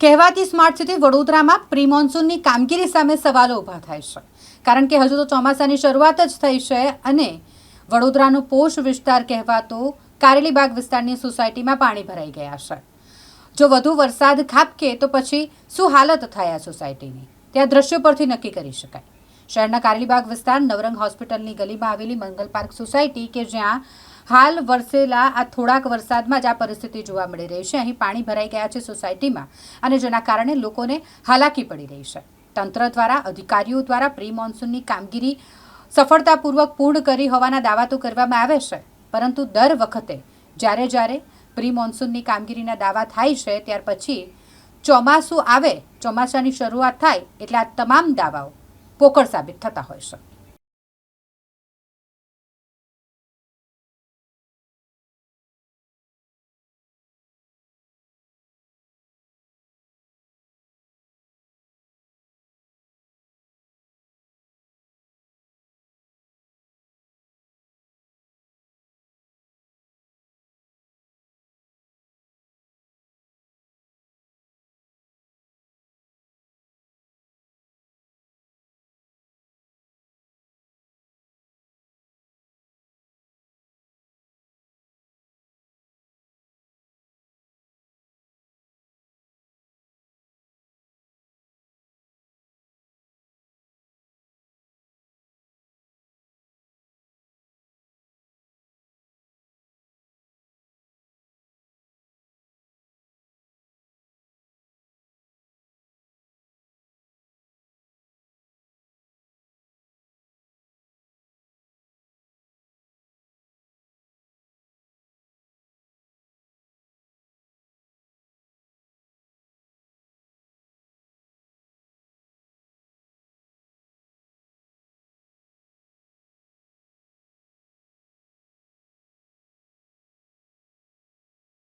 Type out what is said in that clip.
કહેવાતી smart city વડોદરામાં pre મોન્સૂનની કામગીરી સામે સવાલો ઊભા થાય છે. કારણ કે હજુ તો ચોમાસાની શરૂઆત જ થઈ છે અને વડોદરાનો પોષ વિસ્તાર કહેવાતો કારેલીબાગ વિસ્તારની સોસાયટીમાં પાણી ભરાઈ ગયા છે. જો વધુ વરસાદ ખાબકે તો પછી શું હાલત થાય આ સોસાયટીની? ત્યાં દ્રશ્યો પરથી નક્કી કરી શકાય. શહેરના કારેલીબાગ વિસ્તાર નવરંગ હોસ્પિટલની ગલીમાં આવેલી મંગલ પાર્ક સોસાયટી કે જ્યાં હાલ વરસેલા આ થોડાક વરસાદમાં જ આ પરિસ્થિતિ જોવા મળી રહી છે. અહીં પાણી ભરાઈ ગયા છે સોસાયટીમાં અને જેના કારણે લોકોને હાલાકી પડી રહી છે. તંત્ર દ્વારા, અધિકારીઓ દ્વારા પ્રી મોન્સૂનની કામગીરી સફળતાપૂર્વક પૂર્ણ કરી હોવાના દાવા તો કરવામાં આવે છે. પરંતુ દર વખતે જ્યારે જ્યારે પ્રી મોન્સૂનની કામગીરીના દાવા થાય છે, ત્યાર પછી ચોમાસું આવે, ચોમાસાની શરૂઆત થાય એટલે આ તમામ દાવાઓ પોકળ સાબિત થતા હોય છે.